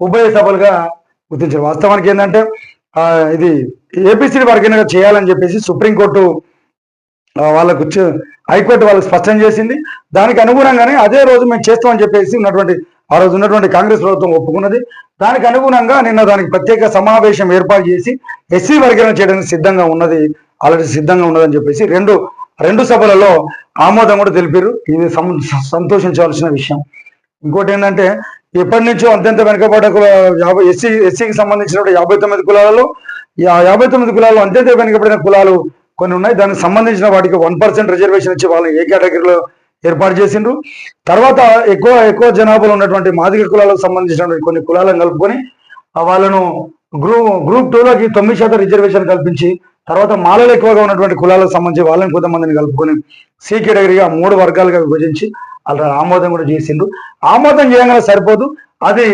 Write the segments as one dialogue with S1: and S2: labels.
S1: ఉభయ సభలుగా గుర్తించారు. వాస్తవానికి ఏంటంటే ఇది ఏపీసీ వర్గంగా చేయాలని చెప్పేసి సుప్రీంకోర్టు వాళ్ళకు హైకోర్టు వాళ్ళకి స్పష్టం చేసింది. దానికి అనుగుణంగానే అదే రోజు మేము చేస్తామని చెప్పేసి ఉన్నటువంటి ఆ రోజు ఉన్నటువంటి కాంగ్రెస్ ప్రభుత్వం ఒప్పుకున్నది. దానికి అనుగుణంగా నిన్న దానికి ప్రత్యేక సమావేశం ఏర్పాటు చేసి ఎస్సీ వర్గీకరణ చేయడానికి సిద్ధంగా ఉన్నది ఆల్రెడీ సిద్ధంగా ఉన్నదని చెప్పేసి రెండు రెండు సభలలో ఆమోదం కూడా తెలిపారు. ఇది సం- సంతోషించవలసిన విషయం. ఇంకోటి ఏంటంటే ఎప్పటి నుంచో అంత్యంత వెనుకబడ్డ యాభై ఎస్సీ ఎస్సీకి సంబంధించిన యాభై తొమ్మిది కులాలలో యా- యాభై తొమ్మిది కులాలు అత్యంత వెనుకబడిన కులాలు కొన్ని ఉన్నాయి. దానికి సంబంధించిన వాటికి వన్ పర్సెంట్ రిజర్వేషన్ ఇచ్చి వాళ్ళని ఏ కేటగిరీలో ఏర్పాటు చేసిండ్రు. తర్వాత ఎక్కువ ఎక్కువ జనాభాలో ఉన్నటువంటి మాదిక కులాలకు సంబంధించినటువంటి కొన్ని కులాలను కలుపుకొని వాళ్ళను గ్రూప్ గ్రూప్ టూలోకి తొమ్మిది శాతం రిజర్వేషన్ కల్పించి తర్వాత మాలలు ఎక్కువగా ఉన్నటువంటి కులాలకు సంబంధించి వాళ్ళని కొంతమందిని కలుపుకొని సి కేటగిరీగా మూడు వర్గాలుగా విభజించి అలా ఆమోదం కూడా చేసిండ్రు. ఆమోదం చేయగానే సరిపోదు. అది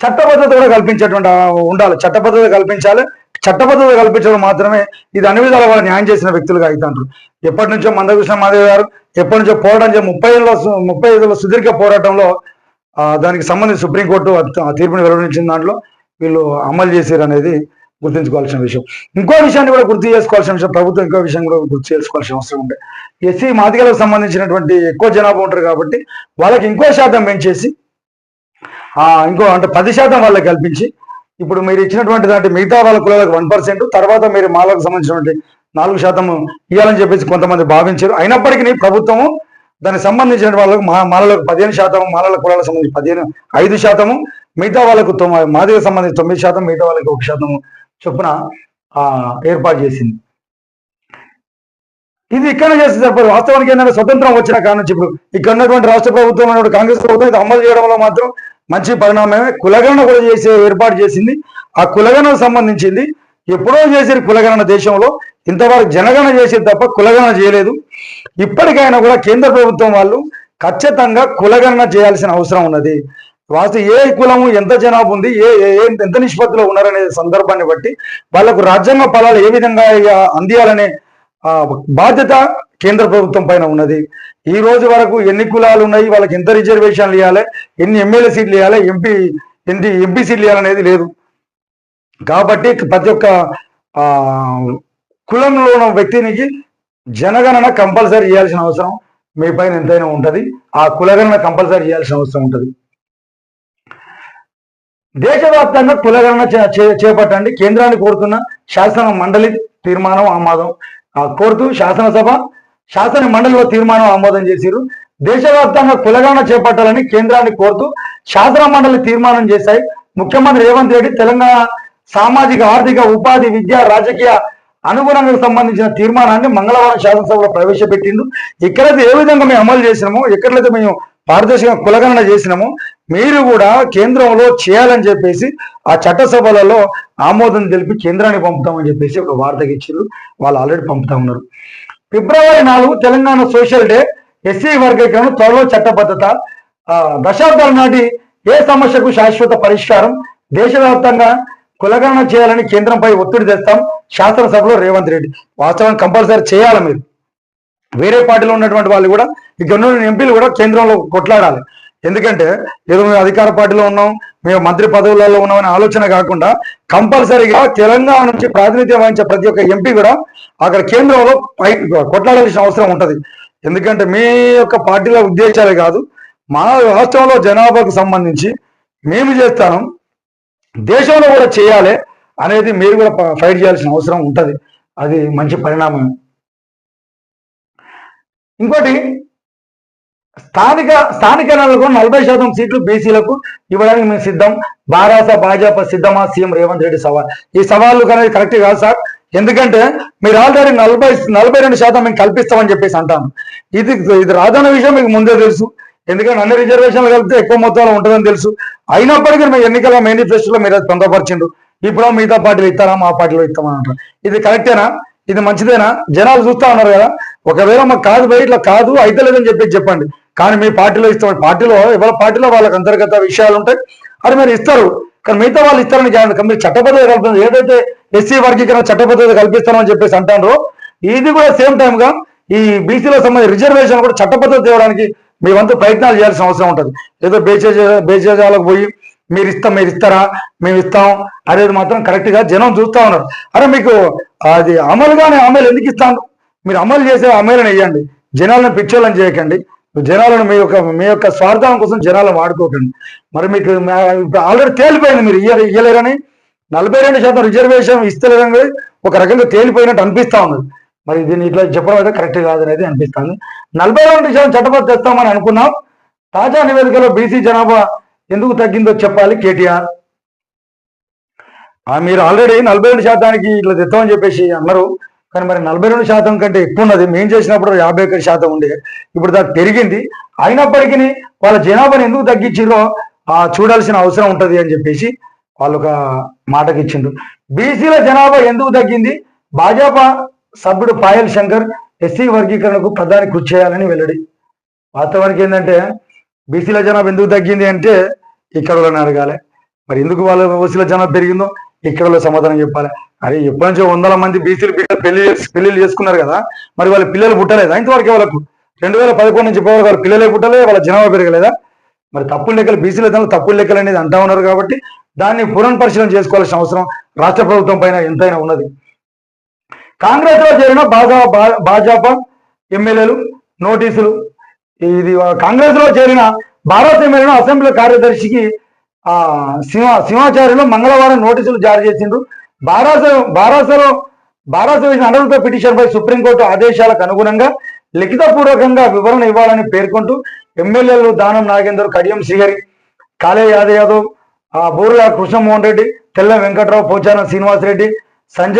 S1: చట్టబద్ధత కూడా కల్పించేటువంటి ఉండాలి. చట్టబద్ధత కల్పించాలి. చట్టబద్ధత కల్పించడం మాత్రమే ఇది అన్ని విధాల వాళ్ళు న్యాయం చేసిన వ్యక్తులుగా అవుతారు ఎప్పటి నుంచో మందకృష్ణ మాదేవ్ గారు ఎప్పటి నుంచో పోరాటం ముప్పై ఏళ్ళ సు- ముప్పై ఐదులో సుదీర్ఘ పోరాటంలో దానికి సంబంధించి సుప్రీంకోర్టు ఆ- ఆ తీర్పుని వెలువరించిన దాంట్లో వీళ్ళు అమలు చేశారు అనేది గుర్తుంచుకోవాల్సిన విషయం. ఇంకో విషయాన్ని కూడా గుర్తు చేసుకోవాల్సిన విషయం ప్రభుత్వం ఇంకో విషయం కూడా గుర్తు చేసుకోవాల్సిన అవసరం ఉంది ఎస్సీ మాదిగలకు సంబంధించినటువంటి ఎక్కువ జనాభా ఉంటారు కాబట్టి వాళ్ళకి ఇంకో శాతం పెంచేసి ఇంకో అంటే పది శాతం వాళ్ళకి కల్పించి ఇప్పుడు మీరు ఇచ్చినటువంటి దాంట్లో మిగతా వాళ్ళ కులాలకు వన్ పర్సెంట్ తర్వాత మీరు మాలకు సంబంధించినటువంటి నాలుగు శాతం ఇవ్వాలని చెప్పేసి కొంతమంది భావించారు. అయినప్పటికీ ప్రభుత్వము దానికి సంబంధించిన వాళ్ళకు మా మాలలకు పదిహేను శాతం మాలల కులాలకు సంబంధించి పదిహేను ఐదు శాతము మిగతా వాళ్ళకు తొమ్మిది మాదిగకు సంబంధించి తొమ్మిది శాతం మిగతా వాళ్ళకి ఒక శాతము చొప్పున ఏర్పాటు చేసింది. ఇది ఇక్కడ చేస్తే సరిపోదు వాస్తవానికి ఏంటంటే స్వతంత్రం వచ్చిన కారణం నుంచి ఇప్పుడు ఇక్కడ ఉన్నటువంటి రాష్ట్ర ప్రభుత్వం ఉన్నటువంటి కాంగ్రెస్ ప్రభుత్వం ఇది అమలు చేయడంలో మాత్రం మంచి పరిణామమే. కులగణన కూడా చేసే ఏర్పాటు చేసింది. ఆ కులగణకు సంబంధించింది. ఎప్పుడో చేసేది కులగణన దేశంలో. ఇంతవరకు జనగణన చేసేది తప్ప కులగణన చేయలేదు. ఇప్పటికైనా కూడా కేంద్ర ప్రభుత్వం వాళ్ళు ఖచ్చితంగా కులగణన చేయాల్సిన అవసరం ఉన్నది. వాస్తు ఏ కులము ఎంత జనాభా ఉంది ఏ ఎంత నిష్పత్తిలో ఉన్నారనే సందర్భాన్ని బట్టి వాళ్ళకు రాజ్యాంగ ఫలాలు ఏ విధంగా ఇక అందియాలనే బాధ్యత కేంద్ర ప్రభుత్వం పైన ఉన్నది. ఈ రోజు వరకు ఎన్ని కులాలు ఉన్నాయి వాళ్ళకి ఎంత రిజర్వేషన్లు ఇవ్వాలి ఎన్ని ఎమ్మెల్యే సీట్లు ఇవ్వాలి ఎంపీ ఎన్ని ఎంపీ సీట్లు ఇవ్వాలనేది లేదు. కాబట్టి ప్రతి ఒక్క కులంలో ఉన్న వ్యక్తినికి జనగణన కంపల్సరీ చేయాల్సిన అవసరం మీ పైన ఎంతైనా ఉంటుంది. ఆ కులగణన కంపల్సరీ చేయాల్సిన అవసరం ఉంటుంది. దేశవ్యాప్తంగా కులగణన చే- చేపట్టండి. కేంద్రాన్ని కోరుతున్న శాసన మండలి తీర్మానం ఆమోదం. కోరుతూ శాసనసభ శాసన మండలిలో తీర్మానం ఆమోదం చేసిరు దేశవ్యాప్తంగా కులగణన చేపట్టాలని కేంద్రాన్ని కోరుతూ శాసన మండలి తీర్మానం చేశాయి. ముఖ్యమంత్రి రేవంత్ రెడ్డి తెలంగాణ సామాజిక ఆర్థిక ఉపాధి విద్య రాజకీయ అనుగుణంగా సంబంధించిన తీర్మానాన్ని మంగళవారం శాసనసభలో ప్రవేశపెట్టిండు. ఎక్కడైతే ఏ విధంగా మేము అమలు చేసినామో ఎక్కడైతే మేము పారదర్శక కులగణన చేసినాము. మీరు కూడా కేంద్రంలో చేయాలని చెప్పేసి ఆ చట్టసభలలో ఆమోదం తెలిపి కేంద్రాన్ని పంపుతామని చెప్పేసి ఒక వార్తకి ఇచ్చారు. వాళ్ళు ఆల్రెడీ పంపుతా ఉన్నారు. ఫిబ్రవరి నాలుగు తెలంగాణ సోషల్ డే ఎస్సీ వర్గీకరణ త్వరలో చట్టబద్ధత ఆ, దశాబ్దాల నాటి ఏ సమస్యకు శాశ్వత పరిష్కారం? దేశవ్యాప్తంగా కులగణన చేయాలని కేంద్రంపై ఒత్తిడి తెస్తాం. శాసనసభలో రేవంత్ రెడ్డి. వాస్తవం కంపల్సరీ చేయాలి మీరు. వేరే పార్టీలో ఉన్నటువంటి వాళ్ళు కూడా ఇక్కడ ఉన్న ఎంపీలు కూడా కేంద్రంలో కొట్లాడాలి. ఎందుకంటే ఏదో మేము అధికార పార్టీలో ఉన్నాం మేము మంత్రి పదవులలో ఉన్నామనే ఆలోచన కాకుండా కంపల్సరీగా తెలంగాణ నుంచి ప్రాతినిధ్యం వహించే ప్రతి ఒక్క ఎంపీ కూడా అక్కడ కేంద్రంలో కొట్లాడాల్సిన అవసరం ఉంటుంది. ఎందుకంటే మీ యొక్క పార్టీల ఉద్దేశాలే కాదు మా రాష్ట్రంలో జనాభాకు సంబంధించి మేము చేస్తాను దేశంలో కూడా చేయాలి అనేది మీరు కూడా ఫైట్ చేయాల్సిన అవసరం ఉంటుంది. అది మంచి పరిణామం ఇంకోటి స్థానిక స్థానిక ఎన్నికలకు నలభై శాతం సీట్లు బీసీలకు ఇవ్వడానికి మేము సిద్ధం. బారాస భాజపా సిద్ధమా? సీఎం రేవంత్ రెడ్డి సవాల్. ఈ సవాళ్ళు అనేది కరెక్ట్ కాదు సార్. ఎందుకంటే మీరు ఆల్రెడీ నలభై నలభై రెండు శాతం మేము కల్పిస్తామని చెప్పేసి అంటాను. ఇది ఇది రాదన్న విషయం మీకు ముందే తెలుసు. ఎందుకంటే అన్ని రిజర్వేషన్లు కలిపితే ఎక్కువ మొత్తంలో ఉంటుందని తెలుసు. అయినప్పటికీ మీ ఎన్నికల మేనిఫెస్టోలో మీరు అది పొందపరిచిండు ఇప్పుడు మిగతా పార్టీలు ఇస్తారా? మా పార్టీలో ఇస్తామని అంటారు. ఇది కరెక్టేనా? ఇది మంచిదేనా? జనాలు చూస్తా ఉన్నారు కదా. ఒకవేళ మాకు కాదు బయట ఇట్లా కాదు అయితే లేదని చెప్పి చెప్పండి. కానీ మీ పార్టీలో ఇస్తాం. పార్టీలో ఎవరి పార్టీలో వాళ్ళకి అంతర్గత విషయాలు ఉంటాయి. అది మీరు ఇస్తారు. కానీ మిగతా వాళ్ళు ఇస్తారని గ్యారంటీ. మీరు చట్టబద్ధత కల్పించారు ఏదైతే ఎస్సీ వర్గీకరణ చట్టబద్ధత కల్పిస్తామని చెప్పేసి అంటారో ఇది కూడా సేమ్ టైంగా ఈ బీసీలో సంబంధించి రిజర్వేషన్ కూడా చట్టబద్ధత తేవడానికి మీ వంతు ప్రయత్నాలు చేయాల్సిన అవసరం ఉంటుంది. ఏదో బేచేజ బేచేజాలకు పోయి మీరు ఇస్తాం మీరు ఇస్తారా మేము ఇస్తాం అనేది మాత్రం కరెక్ట్గా జనం చూస్తా ఉన్నారు. అరే మీకు అది అమలుగానే అమలు ఎందుకు ఇస్తాను మీరు అమలు చేసే అమలుని వేయండి. జనాలను పిచ్చోళ్ళని చేయకండి. జనాలను మీ యొక్క మీ యొక్క స్వార్థం కోసం జనాలను వాడుకోకండి. మరి మీకు ఆల్రెడీ తేలిపోయింది మీరు ఇయ్య ఇయ్యలేరని. నలభై రెండు శాతం రిజర్వేషన్ ఇస్తలేరని ఒక రకంగా తేలిపోయినట్టు అనిపిస్తా ఉన్నది. మరి దీన్ని ఇట్లా చెప్పడం అయితే కరెక్ట్ కాదనేది అనిపిస్తుంది. నలభై రెండు శాతం చట్టబద్ధ తెస్తామని అనుకున్నాం. తాజా నివేదికలో బీసీ జనాభా ఎందుకు తగ్గిందో చెప్పాలి కేటీఆర్. మీరు ఆల్రెడీ నలభై రెండు శాతానికి ఇట్లా తెస్తామని చెప్పేసి అన్నారు. కానీ మరి నలభై రెండు శాతం కంటే ఎక్కువ ఉన్నది. మేము చేసినప్పుడు యాభై ఒకటి శాతం ఉండే. ఇప్పుడు దానికి పెరిగింది. అయినప్పటికీ వాళ్ళ జనాభాని ఎందుకు తగ్గించిందో ఆ చూడాల్సిన అవసరం ఉంటుంది అని చెప్పేసి వాళ్ళు ఒక మాటకి ఇచ్చిండ్రు. బీసీల జనాభా ఎందుకు తగ్గింది? భాజపా సభ్యుడు పాయల్ శంకర్ ఎస్సీ వర్గీకరణకు ప్రధాని కృషి చేయాలని వెల్లడి. వాస్తవానికి ఏంటంటే బీసీల జనాభా ఎందుకు తగ్గింది అంటే ఇక్కడ వాళ్ళని అడగాలి. మరి ఎందుకు వాళ్ళ ఓసీల జనాభా పెరిగిందో ఇక్కడ సమాధానం చెప్పాలి. అరే ఎప్పటి నుంచో వందల మంది బీసీలు పిల్లలు పెళ్ళి పెళ్ళిళ్ళు చేసుకున్నారు కదా మరి వాళ్ళ పిల్లలు పుట్టలేదా ఇంతవరకు వాళ్ళకు? రెండు వేల పదకొండు నుంచి ఇప్పటివరకు వాళ్ళ పిల్లలే పుట్టలే వాళ్ళ జనాభా పెరగలేదా? మరి తప్పులు లెక్కలు బీసీల జనాలు తప్పులు లెక్కలు అనేది అంటా ఉన్నారు కాబట్టి దాన్ని పునః పరిశీలన చేసుకోవాల్సిన అవసరం రాష్ట్ర ప్రభుత్వం పైన ఎంతైనా ఉన్నది. కాంగ్రెస్లో చేరిన భాజా భాజపా ఎమ్మెల్యేలు నోటీసులు ఇది కాంగ్రెస్లో చేరిన భారత ఎమ్మెల్యేను అసెంబ్లీ కార్యదర్శికి ఆ సింహ సింహాచార్యులు మంగళవారం నోటీసులు జారీ చేసిండ్రు. బారాస బారాసలో బారాస వేసిన అనర్హత పిటిషన్ పై సుప్రీంకోర్టు ఆదేశాలకు అనుగుణంగా లిఖితపూర్వకంగా వివరణ ఇవ్వాలని పేర్కొంటూ ఎమ్మెల్యేలు దానం నాగేందర్ కడియం శ్రీహరి కాళే యాదవ్ యాదవ్ ఆ బూర్ల కృష్ణమోహన్ రెడ్డి తెల్ల వెంకట్రావు పోచారం శ్రీనివాస్ రెడ్డి సంజయ్